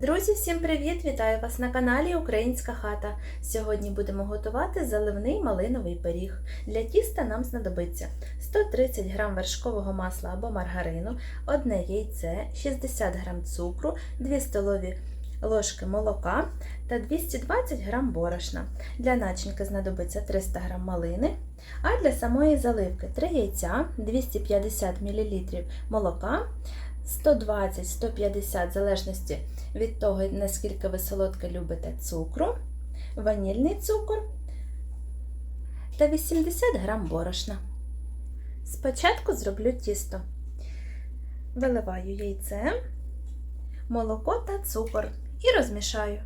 Друзі, всім привіт! Вітаю вас на каналі Українська хата. Сьогодні будемо готувати заливний малиновий пиріг. Для тіста нам знадобиться 130 г вершкового масла або маргарину, одне яйце, 60 г цукру, 2 столові ложки молока та 220 г борошна. Для начинки знадобиться 300 г малини, а для самої заливки 3 яйця, 250 мл молока. 120-150 в залежності від того, наскільки ви солодке любите цукру, ванільний цукор та 80 грам борошна. Спочатку зроблю тісто. Виливаю яйце, молоко та цукор і розмішаю.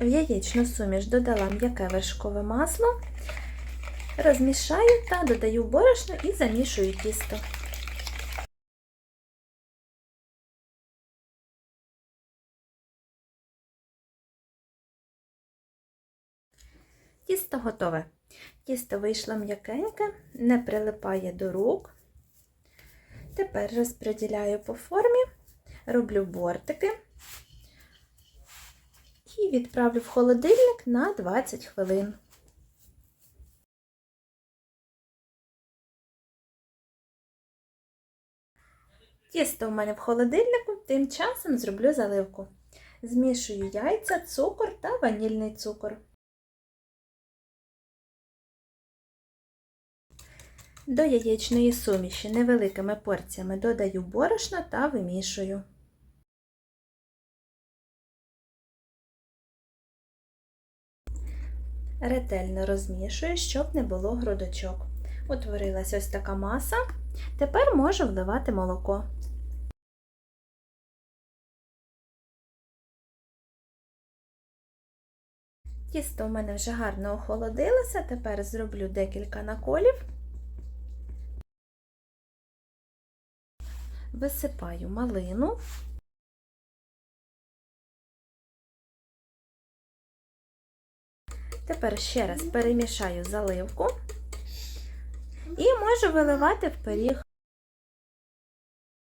В яєчну суміш додала м'яке вершкове масло. Розмішаю та додаю борошно і замішую тісто. Тісто готове. Тісто вийшло м'якеньке, не прилипає до рук. Тепер розподіляю по формі, роблю бортики і відправлю в холодильник на 20 хвилин. Тісто в мене в холодильнику, тим часом зроблю заливку. Змішую яйця, цукор та ванільний цукор. До яєчної суміші невеликими порціями додаю борошно та вимішую. Ретельно розмішую, щоб не було грудочок. Утворилась ось така маса. Тепер можу вливати молоко. Тісто у мене вже гарно охолодилося, тепер зроблю декілька наколів. Висипаю малину. Тепер ще раз перемішаю заливку і можу виливати в пиріг.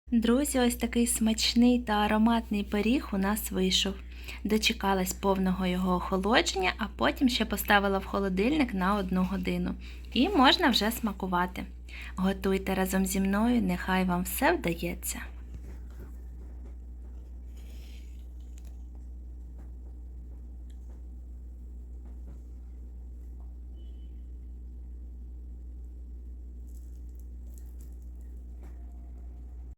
Друзі, ось такий смачний та ароматний пиріг у нас вийшов. Дочекалась повного його охолодження, а потім ще поставила в холодильник на одну годину. І можна вже смакувати. Готуйте разом зі мною, нехай вам все вдається.